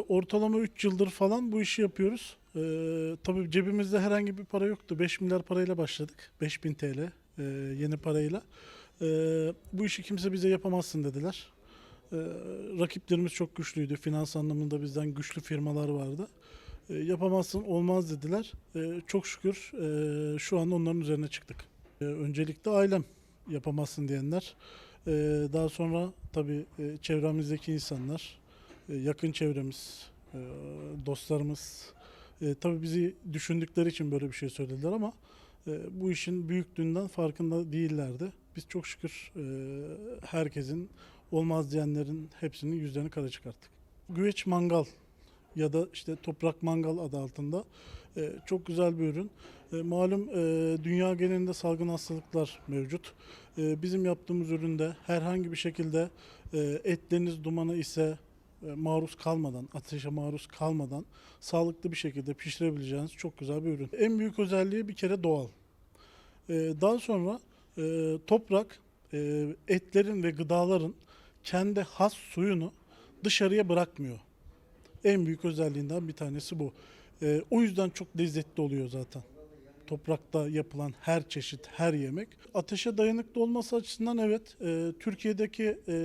Ortalama 3 yıldır falan bu işi yapıyoruz. Ee, tabii cebimizde herhangi bir para yoktu. 5 milyar parayla başladık. 5000 TL e, yeni parayla. Ee, bu işi kimse bize yapamazsın dediler. Ee, rakiplerimiz çok güçlüydü. Finans anlamında bizden güçlü firmalar vardı. Ee, yapamazsın olmaz dediler. Ee, çok şükür e, şu an onların üzerine çıktık. Ee, öncelikle ailem yapamazsın diyenler. Ee, daha sonra tabii e, çevremizdeki insanlar, e, yakın çevremiz, e, dostlarımız e, tabii bizi düşündükleri için böyle bir şey söylediler ama e, bu işin büyüklüğünden farkında değillerdi. Biz çok şükür e, herkesin olmaz diyenlerin hepsinin yüzlerini kara çıkarttık. Güveç mangal ya da işte toprak mangal adı altında e, çok güzel bir ürün. E, malum e, dünya genelinde salgın hastalıklar mevcut. E, bizim yaptığımız üründe herhangi bir şekilde e, etleriniz dumana ise e, maruz kalmadan, ateşe maruz kalmadan sağlıklı bir şekilde pişirebileceğiniz çok güzel bir ürün. En büyük özelliği bir kere doğal. E, daha sonra e, toprak e, etlerin ve gıdaların kendi has suyunu dışarıya bırakmıyor. En büyük özelliğinden bir tanesi bu. E, o yüzden çok lezzetli oluyor zaten. Toprakta yapılan her çeşit, her yemek. Ateşe dayanıklı olması açısından evet, e, Türkiye'deki e,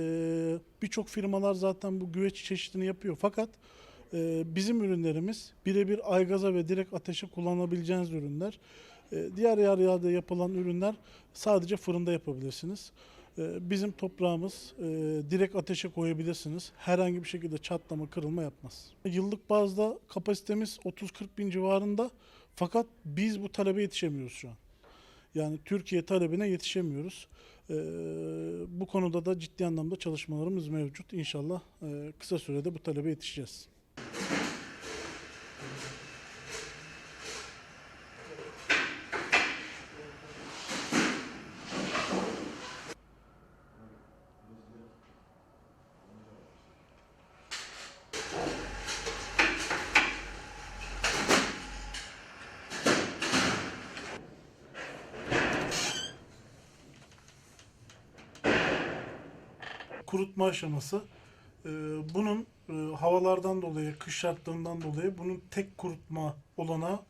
birçok firmalar zaten bu güveç çeşidini yapıyor. Fakat e, bizim ürünlerimiz birebir aygaza ve direkt ateşe kullanabileceğiniz ürünler. E, diğer yerlerde yapılan ürünler sadece fırında yapabilirsiniz. E, bizim toprağımız e, direkt ateşe koyabilirsiniz. Herhangi bir şekilde çatlama, kırılma yapmaz. Yıllık bazda kapasitemiz 30-40 bin civarında. Fakat biz bu talebe yetişemiyoruz şu an. Yani Türkiye talebine yetişemiyoruz. E, bu konuda da ciddi anlamda çalışmalarımız mevcut. İnşallah e, kısa sürede bu talebe yetişeceğiz. Kurutma aşaması. Ee, Bunun e, havalardan dolayı, kış şartlarından dolayı bunun tek kurutma olanağı